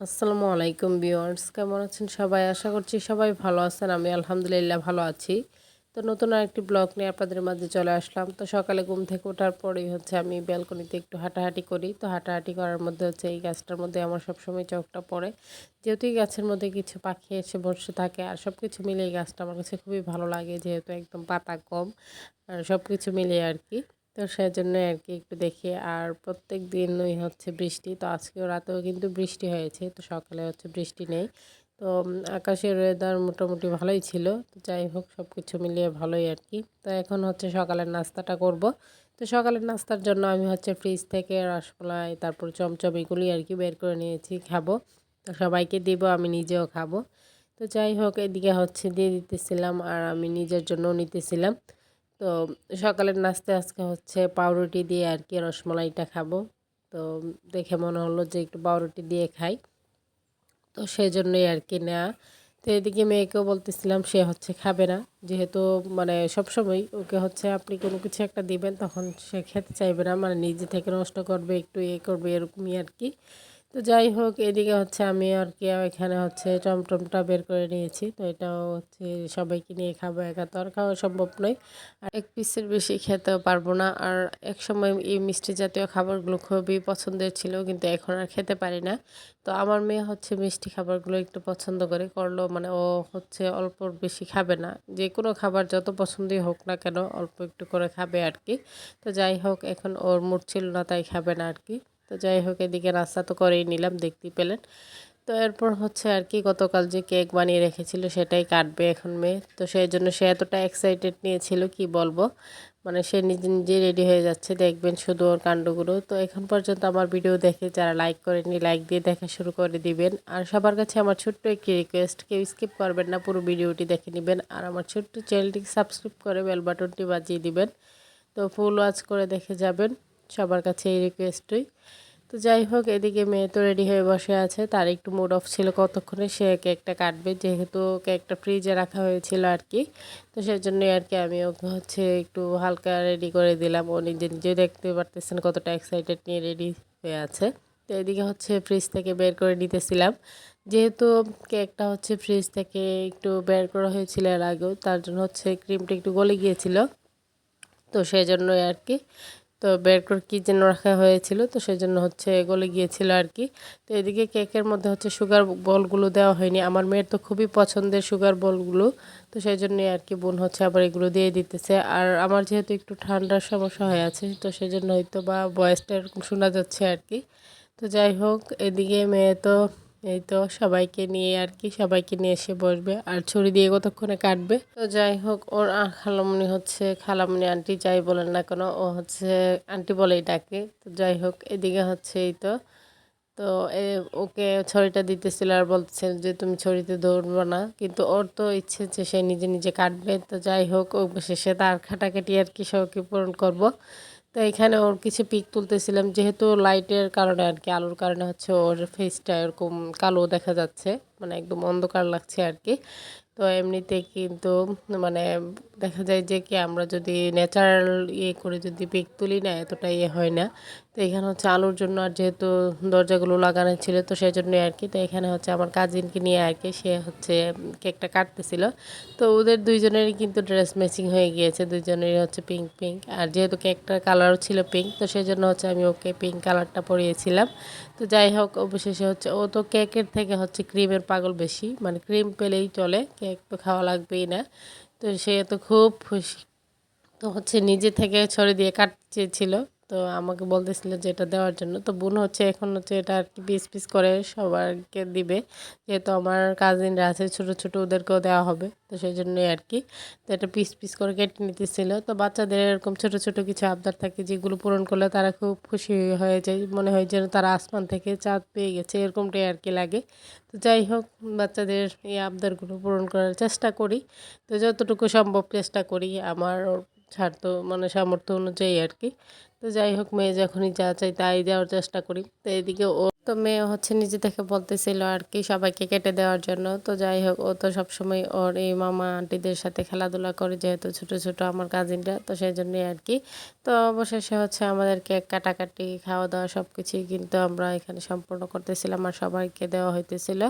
আসসালামু আলাইকুম ভিউয়ার্স, কেমন আছেন সবাই? আশা করছি সবাই ভালো আছেন, আমি আলহামদুলিল্লাহ ভালো আছি। তো নতুন আরেকটি ব্লগ নিয়ে আপনাদের মাঝে চলে আসলাম। তো সকালে ঘুম থেকে ওঠার পরেই হচ্ছে আমি ব্যালকনিতে একটু হাঁটাহাঁটি করি। তো হাঁটাহাঁটি করার মধ্যে হচ্ছে এই গাছটার মধ্যে আমার সবসময় চোখটা পড়ে। যেহেতু এই গাছের মধ্যে কিছু পাখি এসে বসে থাকে, আর সব কিছু মিলে এই গাছটা আমার কাছে খুবই ভালো লাগে, যেহেতু একদম পাতা কম, আর সব কিছু মিলিয়ে আর কি। তো সেজন্য আর কি একটু দেখি। আর প্রত্যেক দিনই হচ্ছে বৃষ্টি, তো আজকেও রাতেও কিন্তু বৃষ্টি হয়েছে, তো সকালে হচ্ছে বৃষ্টি নেই। তো আকাশের ওয়েদার মোটামুটি ভালোই ছিল, তো যাই হোক সব কিছু মিলিয়ে ভালোই আর কি তো এখন হচ্ছে সকালের নাস্তাটা করব। তো সকালের নাস্তার জন্য আমি হচ্ছে ফ্রিজ থেকে রসমালাই তারপর চমচম এগুলি আর কি বের করে নিয়েছি, খাব। তো সবাইকে দিব, আমি নিজেও খাব। তো যাই হোক, এদিকে হচ্ছে দিয়ে দিতেছিলাম, আর আমি নিজের জন্য নিতেছিলাম। তো সকালের নাস্তে আজকে হচ্ছে পাউরুটি দিয়ে আর কি রসমালাইটা খাব। তো দেখে মনে হলো যে একটু পাউরুটি দিয়ে খাই। তো সেই জন্যই আর কি নেওয়া তো এদিকে মেয়েকেও বলতেছিলাম, সে হচ্ছে খাবে না। যেহেতু মানে সবসময় ওকে হচ্ছে আপনি কোনো কিছু একটা দিবেন, তখন সে খেতে চাইবে না। মানে নিজে থেকে নষ্ট করবে, একটু ইয়ে করবে, এরকমই আর কি। তো যাই হোক, এদিকে হচ্ছে আমি আর কি এখানে হচ্ছে টমটমটা বের করে নিয়েছি। তো এটাও হচ্ছে সবাইকে নিয়ে খাব একা তো আর খাওয়া সম্ভব নয়। আর এক পিসের বেশি খেতেও পারব না। আর এক সময় এই মিষ্টি জাতীয় খাবারগুলো খুবই পছন্দের ছিল, কিন্তু এখন আর খেতে পারি না। তো আমার মেয়ে হচ্ছে মিষ্টি খাবারগুলো একটু পছন্দ করে, করল মানে ও হচ্ছে অল্প বেশি খাবে না। যে কোনো খাবার যত পছন্দই হোক না কেন, অল্প একটু করে খাবে আর কি। তো যাই হোক, এখন ওর মুড ছিল না, তাই খাবে না আর কি। তো যাই হোক, এদিকে নাস্তা তো করেই নিলাম, দেখতেই পেলেন। তো এরপর হচ্ছে আর কি, গতকাল যে কেক বানিয়ে রেখেছিল সেটাই কাটবে এখন মেয়ে। তো সেই জন্য সে এতটা এক্সাইটেড নিয়েছিল, কি বলব? মানে সে নিজে নিজে রেডি হয়ে যাচ্ছে, দেখবেন শুধু ওর কাণ্ডগুলো। তো এখন পর্যন্ত আমার ভিডিও দেখে যারা লাইক করেনি লাইক দিয়ে দেখা শুরু করে দিবেন। আর সবার কাছে আমার ছোট্ট একটি রিকোয়েস্ট কেউ স্কিপ করবেন না, পুরো ভিডিওটি দেখে নেবেন। আর আমার ছোট্ট চ্যানেলটিকে সাবস্ক্রাইব করে বেল বাটনটি বাজিয়ে দিবেন। তো ফুল ওয়াচ করে দেখে যাবেন। সবার কাছে এই রিকোয়েস্টই তো যাই হোক, এদিকে মেয়ে তো রেডি হয়ে বসে আছে। তার একটু মুড অফ ছিল কতক্ষণে, সে কেকটা কাটবে। যেহেতু কেকটা ফ্রিজে রাখা হয়েছিল আর কি। তো সেই জন্যই আর কি আমি ওকে হচ্ছে একটু হালকা রেডি করে দিলাম। ও নিজে নিজে দেখতে পারতেছেন কতটা এক্সাইটেড নিয়ে রেডি হয়ে আছে। তো এদিকে হচ্ছে ফ্রিজ থেকে বের করে নিতেছিলাম। যেহেতু কেকটা হচ্ছে ফ্রিজ থেকে একটু বের করা হয়েছিল এর আগেও, তার জন্য হচ্ছে ক্রিমটা একটু গলে গিয়েছিল। তো সেই জন্যই আর কি তো বের করে কী যেন রাখা হয়েছিল, তো সেই জন্য হচ্ছে গলে গিয়েছিল আর কি তো এদিকে কেকের মধ্যে হচ্ছে সুগার বলগুলো দেওয়া হয়নি। আমার মেয়ের তো খুবই পছন্দের সুগার বলগুলো তো সেই জন্যই আর কি বোন হচ্ছে আবার এগুলো দিয়ে দিতেছে। আর আমার যেহেতু একটু ঠান্ডার সমস্যা হয়ে আছে, তো সেই জন্য হয়তো বা বয়সটা এরকম শোনা যাচ্ছে আর কি তো যাই হোক, এদিকে মেয়ে তো এই তো সবাইকে নিয়ে আর কি, সবাইকে নিয়ে এসে বসবে। আর ছুরি দিয়ে কতক্ষণে কাটবে? তো যাই হোক, ওর খালামুনি হচ্ছে, খালামুনি আন্টি যাই বলেন না কেন, ও হচ্ছে আন্টি বলেই ডাকে। তো যাই হোক, এদিকে হচ্ছে এই তো। তো এ, ওকে ছড়িটা দিতেছিল আর বলছে যে, তুমি ছড়িতে দৌড়বো না। কিন্তু ওর তো ইচ্ছে যে সে নিজে নিজে কাটবে। তো যাই হোক ও শেষে তার খাটাকাটি আর কি সবকে পূরণ করব। তো এখানে ওর কিছু পিক তুলতেছিলাম, যেহেতু লাইটের কারণে আর কি, আলোর কারণে হচ্ছে ওর ফেসটা এরকম কালো দেখা যাচ্ছে। মানে একদম অন্ধকার লাগছে আর কি তো এমনিতে কিন্তু মানে দেখা যায় যে কি আমরা যদি ন্যাচারাল ইয়ে করে যদি পিক তুলি না, এতটা ইয়ে হয় না। তো এখানে হচ্ছে আলোর জন্য আর যেহেতু দরজাগুলো লাগানো ছিল, তো সেই জন্যই আর কি তো এখানে হচ্ছে আমার কাজিনকে নিয়ে আর কি সে হচ্ছে কেকটা কাটতেছিল। তো ওদের দুইজনেরই কিন্তু ড্রেস ম্যাচিং হয়ে গিয়েছে, দুইজনেরই হচ্ছে পিঙ্ক পিঙ্ক আর যেহেতু কেকটার কালারও ছিল পিঙ্ক তো সেই জন্য হচ্ছে আমি ওকে পিঙ্ক কালারটা পরিয়েছিলাম। তো যাই হোক, অবশেষে হচ্ছে ও তো কেকের থেকে হচ্ছে ক্রিমের পাগল বেশি। মানে ক্রিম পেলেই চলে, কেক তো খাওয়া লাগবেই না। তো সে তো খুব খুশি। তো হচ্ছে নিজে থেকে ছড়ে দিয়ে কাটছে চেয়েছিল। তো আমাকে বলতেছিল যে এটা দেওয়ার জন্য। তো বোন হচ্ছে এখন হচ্ছে এটা আর কি পিস পিস করে সবাইকে দিবে। যেহেতু আমার কাজিনরা আছে, ছোট ছোটো ওদেরকেও দেওয়া হবে। তো সেই জন্যই আর কি। তো এটা পিস পিস করে কেটে নিতেছিল। তো বাচ্চাদের এরকম ছোট ছোট কিছু আবদার থাকে যেগুলো পূরণ করলে তারা খুব খুশি হয়ে যায়। মনে হয় যেন তারা আসমান থেকে চাঁদ পেয়ে গেছে। এরকমটাই আর কি লাগে। তো যাই হোক, বাচ্চাদের এই আবদারগুলো পূরণ করার চেষ্টা করি। তো যতটুকু সম্ভব চেষ্টা করি। আমার স্বার্থ মানে সামর্থ্য অনুযায়ী আর কি। তো যাই হোক, মেয়ে যখনই যা চাই তাই দেওয়ার চেষ্টা করি। তো এদিকে ও তো মেয়ে হচ্ছে নিজে থেকে বলতেছিল আর কি সবাইকে কেটে দেওয়ার জন্য। তো যাই হোক, ও তো সবসময় ওর এই মামা আন্টিদের সাথে খেলাধুলা করে, যেহেতু ছোট ছোট আমার কাজিনরা তো সেই জন্যই আর কি। তো অবশেষে হচ্ছে আমাদের কেক কাটাকাটি খাওয়া দাওয়া সব কিছুই কিন্তু আমরা এখানে সম্পূর্ণ করতেছিলাম আর সবাইকে দেওয়া হইতেছিল।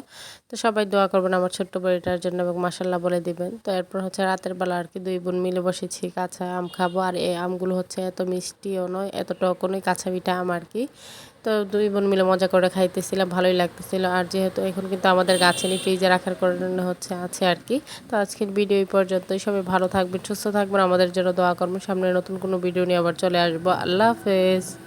তো সবাই দোয়া করবেন আমার ছোট্ট বাড়িটার জন্য এবং মাসাল্লাহ বলে দিবেন। তো এরপর হচ্ছে রাতের বেলা আর কি দুই বোন মিলে বসেছি, কাঁচা আম খাব। আর এই আমগুলো হচ্ছে এত মিষ্টিও নয় এত টকও নয় কাঁচা মিঠা আম আর কি। তো দুই বোন মিলে মজা করে খাইতেছিলাম, ভালোই লাগতেছিল। আর যেহেতু এখন কিন্তু আমাদের গাছে নিয়ে ফ্রিজে রাখার কারণে হচ্ছে আছে আর কি। তো আজকের ভিডিও এই পর্যন্তই। সবাই ভালো থাকবেন, সুস্থ থাকবেন। আমাদের জন্য দোয়া কর্ম সামনে নতুন কোনো ভিডিও নিয়ে আবার চলে আসব। আল্লাহ হাফেজ।